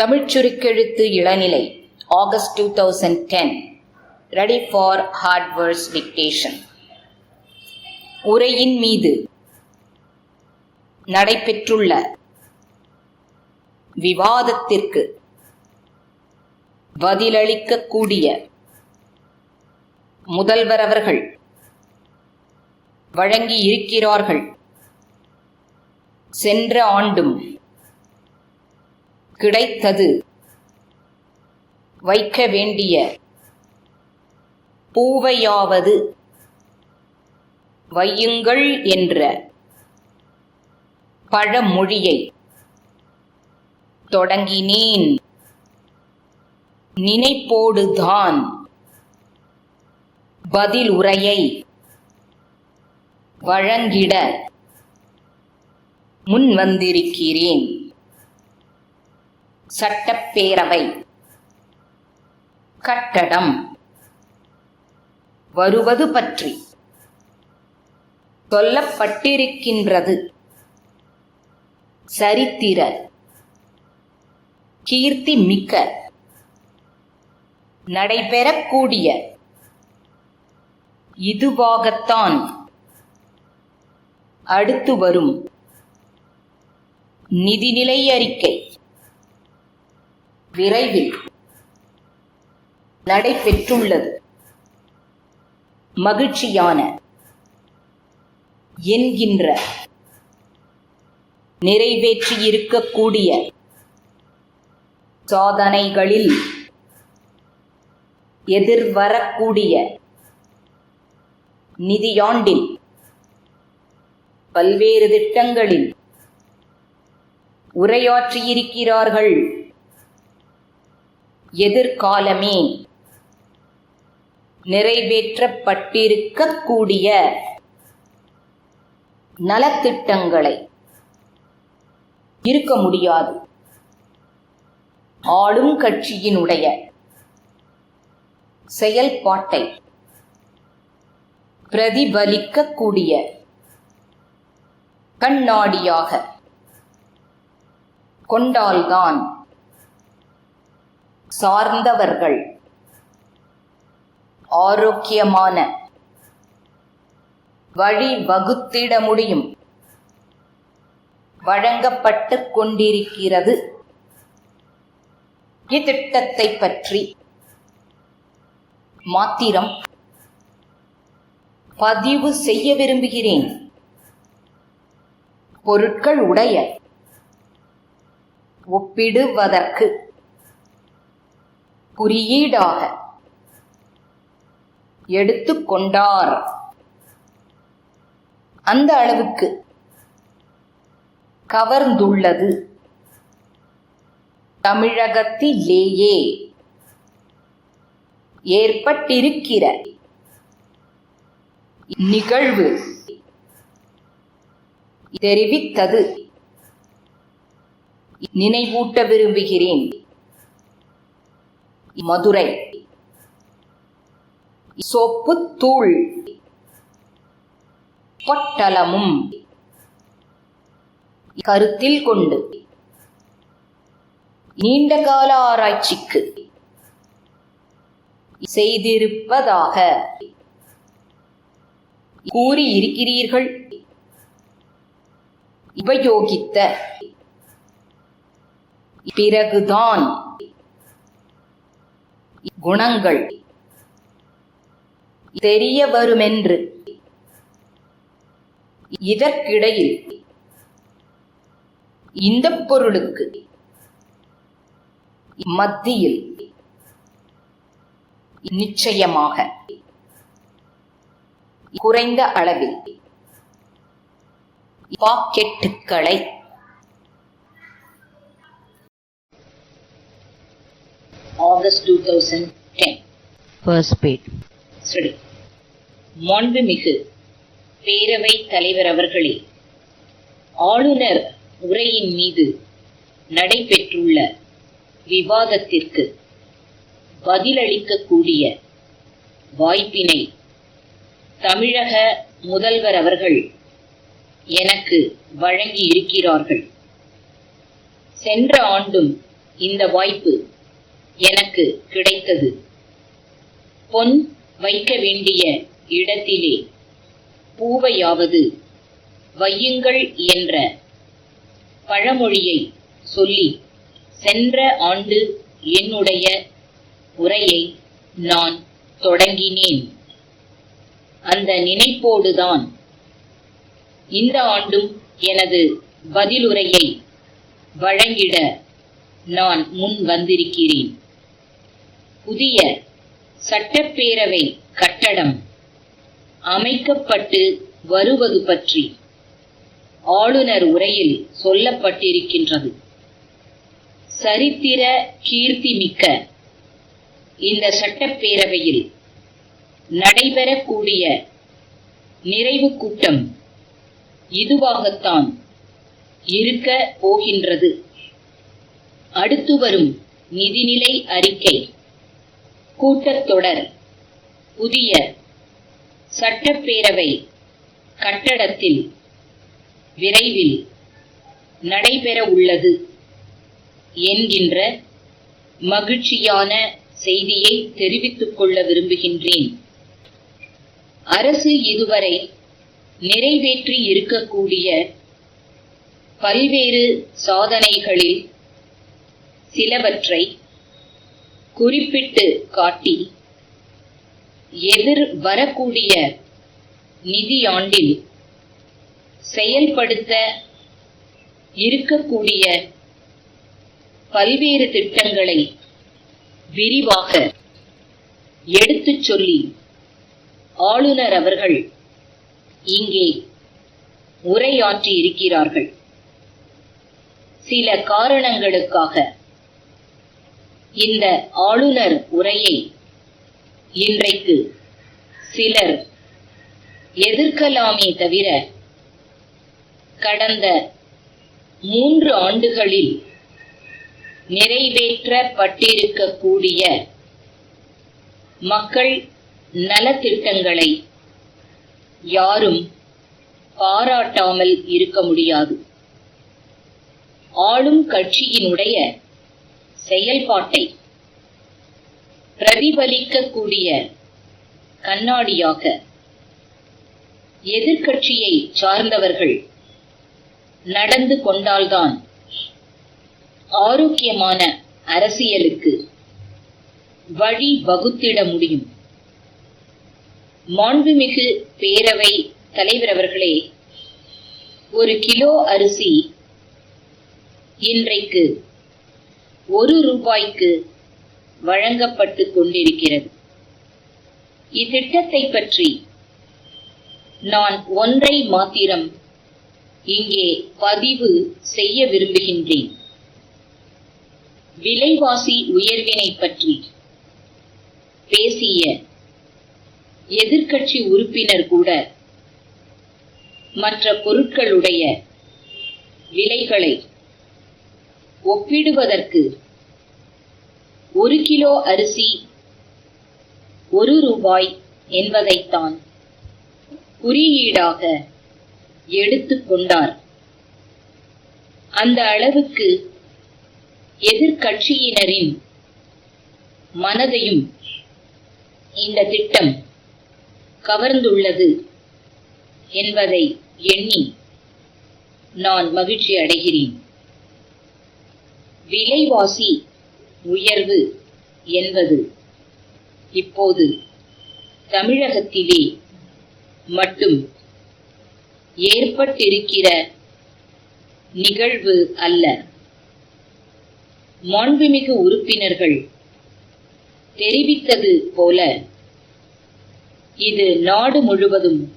தமிழ்ச் சுருக்கெழுத்து இளநிலை August two thousand ten ready for hardwares dictation உரையின் மீது நடைபெற்றுள்ள விவாதத்திற்கு பதிலளிக்கக்கூடிய முதல்வர் அவர்கள் வழங்கி இருக்கிறார்கள் சென்ற ஆண்டும் கிடைத்தது. வைக்க வேண்டிய பூவையாவது வையுங்கள் என்ற பழமொழியை தொடங்கினேன். நினைப்போடுதான் பதில் உரையை வழங்கிட முன் வந்திருக்கிறேன் சட்டப்பேரவை. கட்டடம். வருவது பற்றி சொல்லப்பட்டிருக்கின்றது. சரித்திர. கீர்த்தி மிக்க. நடைபெறக்கூடிய. இதுவாகத்தான் அடுத்து வரும். நிதிநிலை அறிக்கை. விரைவில் நடைபெற்றுள்ளது. மகிழ்ச்சியான என்கின்ற நிறைவேற்றியிருக்கக்கூடிய சாதனைகளில் எதிர்வரக்கூடிய நிதியாண்டில் பல்வேறு திட்டங்களில் உரையாற்றியிருக்கிறார்கள். எதிர்காலமே. நிறைவேற்றப்பட்டிருக்கக்கூடிய நலத்திட்டங்களை இருக்க முடியாது. ஆளும் கட்சியினுடைய செயல்பாட்டை பிரதிபலிக்கக்கூடிய கண்ணாடியாக கொண்டால்தான் சார்ந்தவர்கள். ஆரோக்கியமான வழி வகுத்திட முடியும். வழங்கப்பட்டு கொண்டிருக்கிறது. இத்திட்டத்தை பற்றி மாத்திரம் பதிவு செய்ய விரும்புகிறேன். பொருட்கள் உடைய ஒப்பிடுவதற்கு குறியீடாக எடுத்துக்கொண்டார் அந்த அளவுக்கு கவர்ந்துள்ளது. தமிழகத்திலேயே ஏற்பட்டிருக்கிற நிகழ்வு தெரிவித்தது. நினைவூட்ட விரும்புகிறேன். மதுரை. சொப்புத்தூள் பொட்டலமும் கருத்தில் கொண்டு. நீண்டகால ஆராய்ச்சிக்கு. செய்திருப்பதாக. கூறியிருக்கிறீர்கள். உபயோகித்த. பிறகுதான். குணங்கள். தெரிய வருமென்று. இதற்கிடையில் இந்த பொருளுக்கு மத்தியில் நிச்சயமாக குறைந்த அளவில் பாக்கெட்டுகளை August two thousand ten First page. சரி மாண்புமிகு பேரவை தலைவர் அவர்களே ஆளுநர் உரையின் மீது நடைபெற்றுள்ள விவாதத்திற்கு பதிலளிக்கக்கூடிய வாய்ப்பினை தமிழக முதல்வர் அவர்கள் எனக்கு வழங்கி இருக்கிறார்கள் சென்ற ஆண்டும் இந்த வாய்ப்பு எனக்கு கிடைத்தது. பொன் வைக்க வேண்டிய இடத்திலே பூவையாவது வையுங்கள் என்ற பழமொழியை சொல்லி சென்ற ஆண்டு என்னுடைய உரையை நான் தொடங்கினேன். அந்த நினைப்போடுதான் இந்த ஆண்டும் எனது பதிலுரையை வழங்கிட நான் முன் வந்திருக்கிறேன். புதிய சட்டப்பேரவை கட்டடம் அமைக்கப்பட்டு வருவது பற்றி ஆளுநர் உரையில் சொல்லப்பட்டிருக்கின்றது. சரித்திர கீர்த்திமிக்க இந்த சட்டப்பேரவையில் நடைபெறக்கூடிய நிறைவு கூட்டம் இதுவாகத்தான் இருக்க போகின்றது. அடுத்து வரும் நிதிநிலை அறிக்கை. கூட்டத்தொடர் புதிய சட்டப்பேரவை கட்டடத்தில் விரைவில் நடைபெற உள்ளது என்கின்ற மகிழ்ச்சியான செய்தியை தெரிவித்துக் கொள்ள விரும்புகின்றேன். அரசு இதுவரை நிறைவேற்றி இருக்கக்கூடிய பல்வேறு சாதனைகளில் சிலவற்றை குறிப்பிட்டு காட்டி எதிர் வரக்கூடிய நிதியாண்டில் செயல்படுத்த இருக்கக்கூடிய பல்வேறு திட்டங்களை விரிவாக எடுத்துச் சொல்லி ஆளுநர் அவர்கள் இங்கே உரையாற்றி இருக்கிறார்கள் சில காரணங்களுக்காக இந்த ஆளுநர் உரையை இன்றைக்கு சிலர் எதிர்க்கலாமே தவிர கடந்த மூன்று ஆண்டுகளில் நிறைவேற்றப்பட்டிருக்கக்கூடிய மக்கள் நலத்திட்டங்களை யாரும் பாராட்டாமல் இருக்க முடியாது. ஆளும் கட்சியினுடைய செயல்பாட்டை பிரதிபலிக்கக்கூடிய கண்ணாடியாக எதிர்க்கட்சியை சார்ந்தவர்கள் நடந்து கொண்டால்தான் ஆரோக்கியமான அரசியலுக்கு வழி வகுத்திட முடியும். மாண்புமிகு பேரவை தலைவர் அவர்களே ஒரு கிலோ அரிசி இன்றைக்கு ஒரு ரூபாய்க்கு வழங்கப்பட்டு கொண்டிருக்கிறது. இத்திட்டத்தை பற்றி நான் ஒன்றை மாத்திரம் இங்கே பதிவு செய்ய விரும்புகின்றேன். விலைவாசி உயர்வினை பற்றி பேசிய எதிர்க்கட்சி உறுப்பினர் கூட மற்ற பொருட்களுடைய விலைகளை ஒப்பிடுவதற்கு ஒரு கிலோ அரிசி ஒரு ரூபாய் என்பதைத்தான் குறியீடாக எடுத்துக் கொண்டார். அந்த அளவுக்கு எதிர்க்கட்சியினரின் மனதையும் இந்த திட்டம் கவர்ந்துள்ளது என்பதை எண்ணி நான் மகிழ்ச்சி அடைகிறேன் விலைவாசி உயர்வு என்பது இப்போது தமிழகத்திலே மட்டும் ஏற்பட்டிருக்கிற நிகழ்வு அல்ல. மாண்புமிகு உறுப்பினர்கள் தெரிவித்தது போல இது நாடு முழுவதும்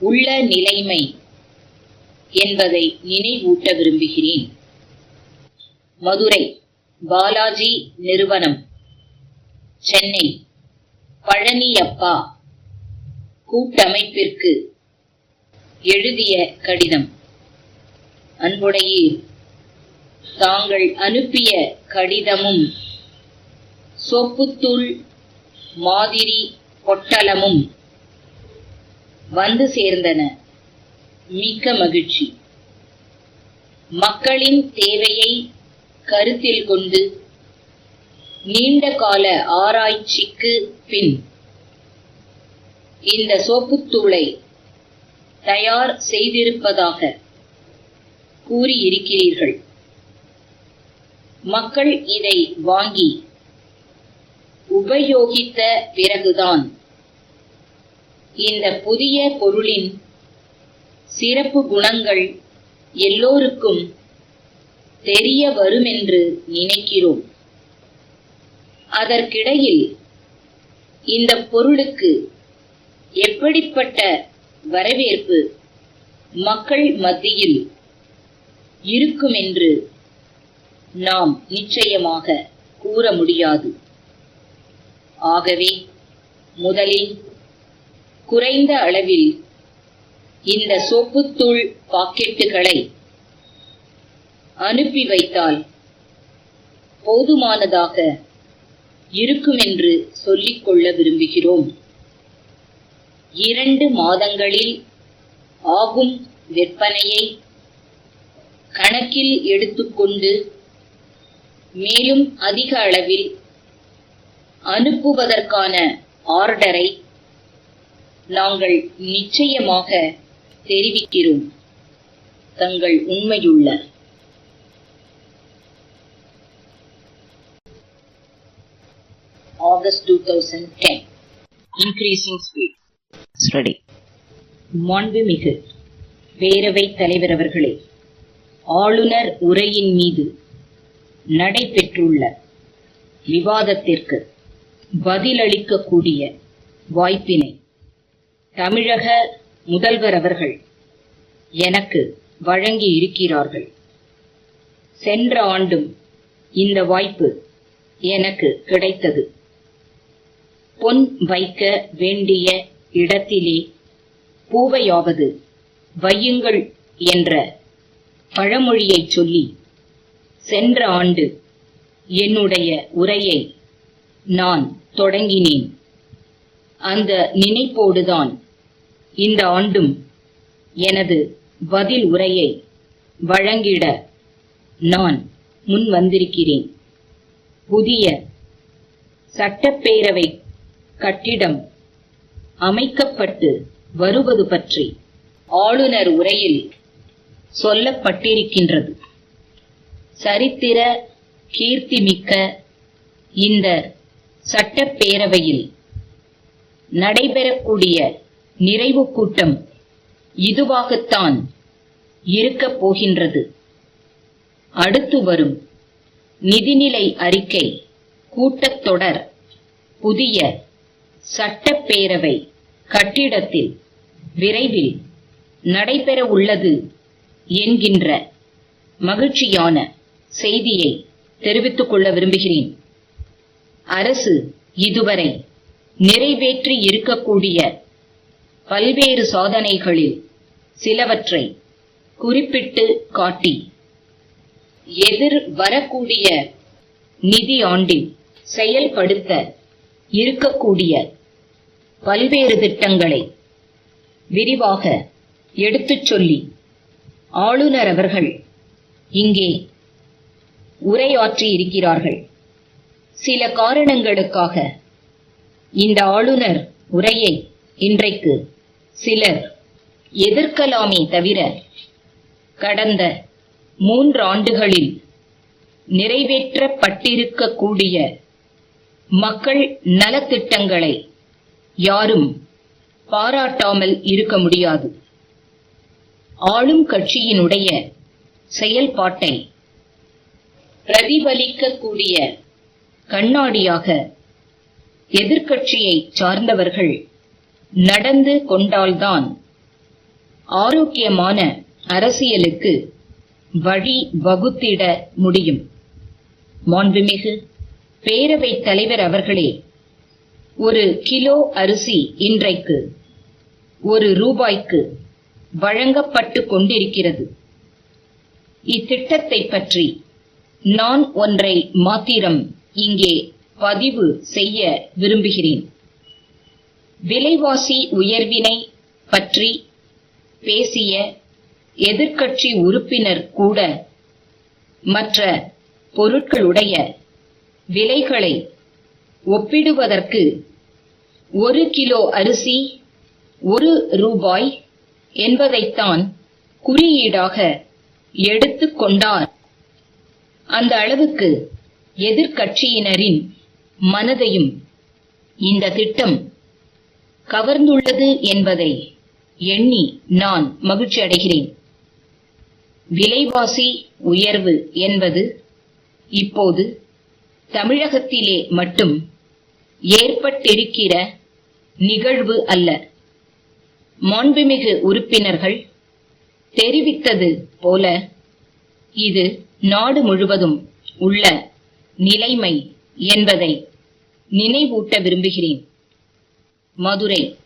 உள்ள நிலைமை என்பதை நினைவூட்ட விரும்புகிறேன். மதுரை பாலாஜி நிறுவனம் சென்னை. பழனியப்பா கூட்டமைப்பிற்கு எழுதிய கடிதம். அன்புடையீர் தாங்கள் அனுப்பிய கடிதமும் சொப்புத்தூள் மாதிரி பொட்டலமும் வந்து சேர்ந்தன. மிக்க மகிழ்ச்சி. மக்களின் தேவையை கருத்தில் கொண்டு நீண்ட கால ஆராய்ச்சிக்கு பின் இந்த சோப்புத்தூளை தயார் செய்திருப்பதாக கூறியிருக்கிறீர்கள். மக்கள் இதை வாங்கி உபயோகித்த பிறகுதான் இந்த புதிய பொருளின் சிறப்பு குணங்கள் எல்லோருக்கும் தெரிய வருமென்று நினைக்கிறோம். அதற்கிடையில் இந்த பொருளுக்கு எப்படிப்பட்ட வரவேற்பு மக்கள் மத்தியில் இருக்குமென்று நாம் நிச்சயமாக கூற முடியாது. ஆகவே முதலில் குறைந்த அளவில் இந்த சோப்புத்தூள் பாக்கெட்டுகளை அனுப்பி வைத்தால் போதுமானதாக இருக்குமென்று சொல்லிக் கொள்ள விரும்புகிறோம். இரண்டு மாதங்களில் ஆகும் விற்பனையை கணக்கில் எடுத்துக்கொண்டு மேலும் அதிக அளவில் அனுப்புவதற்கான ஆர்டரை நாங்கள் நிச்சயமாக தெரிவிக்கிறோம். தங்கள் உண்மையுள்ள August 2010 Increasing Speed. Ready மாண்புமிகு பேரவைத் தலைவர் அவர்களே ஆளுநர் உரையின் மீது நடைபெற்றுள்ள விவாதத்திற்கு பதிலளிக்கக்கூடிய வாய்ப்பினை தமிழக முதல்வர் அவர்கள் எனக்கு வழங்கி இருக்கிறார்கள் சென்ற ஆண்டும் இந்த வாய்ப்பு எனக்கு கிடைத்தது. பொன் வைக்க வேண்டிய இடத்திலே பூவையாவது வையுங்கள் என்ற பழமொழியைச் சொல்லி சென்ற ஆண்டு என்னுடைய உரையை நான் தொடங்கினேன். அந்த நினைப்போடுதான் இந்த ஆண்டும் எனது பதில் உரையை வழங்கிட நான் முன் வந்திருக்கிறேன் புதிய சட்டப்பேரவை கட்டிடம் அமைக்கப்பட்டு வருவது பற்றி ஆளுநர் உரையில் சொல்லப்பட்டிருக்கின்றது. சரித்திர கீர்த்திமிக்க இந்த சட்டப்பேரவையில் நடைபெறக்கூடிய நிறைவு கூட்டம் இதுவாகத்தான் இருக்கப் போகின்றது. அடுத்து வரும் நிதிநிலை அறிக்கை கூட்டத்தொடர் புதிய சட்டப்பேரவை கட்டிடத்தில் விரைவில் நடைபெற உள்ளது என்கின்ற மகிழ்ச்சியான செய்தியை தெரிவித்துக் கொள்ள விரும்புகிறேன். அரசு இதுவரை நிறைவேற்றி இருக்கக்கூடிய பல்வேறு சாதனைகளில் சிலவற்றை குறிப்பிட்டு காட்டி எதிர் வரக்கூடிய நிதி ஆண்டில் செயல்படுத்த இருக்கக்கூடிய பல்வேறு திட்டங்களை விரிவாக எடுத்துச் சொல்லி ஆளுநர் அவர்கள் இங்கே உரையாற்றி இருக்கிறார்கள் சில காரணங்களுக்காக இந்த ஆளுநர் உரையை இன்றைக்கு சிலர் எதிர்க்கலாமே தவிர கடந்த மூன்றாண்டுகளில் நிறைவேற்றப்பட்டிருக்கக்கூடிய மக்கள் நலத்திட்டங்களை யாரும் பாராட்டாமல் இருக்க முடியாது. ஆளும் கட்சியினுடைய செயல்பாட்டை பிரதிபலிக்கக்கூடிய கண்ணாடியாக எதிர்க்கட்சியை சார்ந்தவர்கள் நடந்து கொண்டால்தான் ஆரோக்கியமான அரசியலுக்கு வழி வகுத்திட முடியும். மாண்புமிகு பேரவைத் தலைவர் அவர்களே ஒரு கிலோ அரிசி இன்றைக்கு ஒரு ரூபாய்க்கு வழங்கப்பட்டு கொண்டிருக்கிறது. இத்திட்டத்தை பற்றி நான் ஒன்றை மாத்திரம் இங்கே பதிவு செய்ய விரும்புகிறேன். விலைவாசி உயர்வினை பற்றி பேசிய எதிர்க்கட்சி உறுப்பினர் கூட மற்ற பொருட்களுடைய விலைகளை ஒப்பிடுவதற்கு ஒரு கிலோ அரிசி ஒரு ரூபாய் என்பதைத்தான் குறியீடாக எடுத்து கொண்டார். அந்த அளவுக்கு எதிர்க்கட்சியினரின் மனதையும் இந்த திட்டம் கவர்ந்துள்ளது என்பதை எண்ணி நான் மகிழ்ச்சி அடைகிறேன். விலைவாசி உயர்வு என்பது இப்போது தமிழகத்திலே மட்டும் ஏற்பட்டிருக்கிற நிகழ்வு அல்ல. மாண்புமிகு உறுப்பினர்கள் தெரிவித்தது போல இது நாடு முழுவதும் உள்ள நிலைமை என்பதை நினைவூட்ட விரும்புகிறேன். மதுரை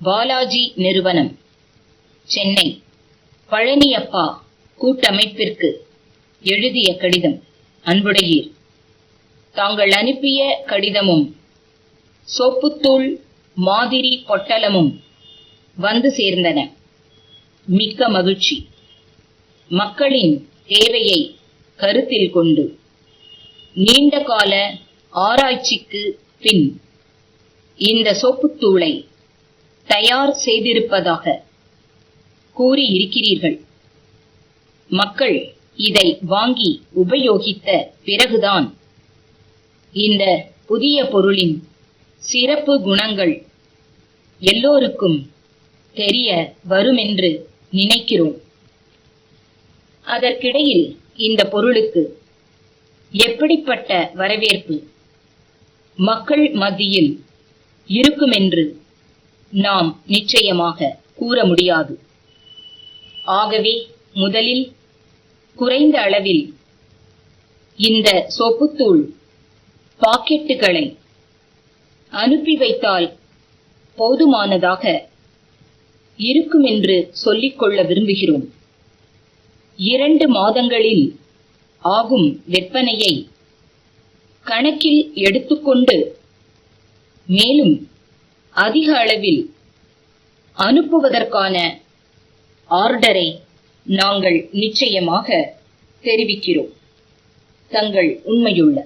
பாலாஜி நிறுவனம் சென்னை பழனியப்பா கூட்டமைப்பிற்கு எழுதிய கடிதம். அன்புடையீர் தாங்கள் அனுப்பிய கடிதமும் சோப்புத்தூள் மாதிரி பொட்டலமும் வந்து சேர்ந்தன. மிக்க மகிழ்ச்சி. மக்களின் தேவையை கருத்தில் கொண்டு நீண்ட கால ஆராய்ச்சிக்கு பின் இந்த சோப்புத்தூளை தயார் செய்திருப்பதாக கூறியிருக்கிறீர்கள். மக்கள் இதை வாங்கி உபயோகித்த பிறகுதான் இந்த புதிய பொருளின் சிறப்பு குணங்கள் எல்லோருக்கும் தெரிய வருமென்று நினைக்கிறோம். அதற்கிடையில் இந்த பொருளுக்கு எப்படிப்பட்ட வரவேற்பு மக்கள் மத்தியில் இருக்குமென்று நாம் நிச்சயமாக கூற முடியாது. ஆகவே முதலில் குறைந்த அளவில் இந்த சொப்புத்தூள் பாக்கெட்டுகளை அனுப்பி வைத்தால் போதுமானதாக இருக்குமென்று சொல்லிக்கொள்ள விரும்புகிறோம். இரண்டு மாதங்களில் ஆகும் விற்பனையை கணக்கில் எடுத்துக்கொண்டு மேலும் அதிக அளவில் அனுப்புவதற்கான ஆர்டரை நாங்கள் நிச்சயமாக தெரிவிக்கிறோம். தங்கள் உண்மையுள்ள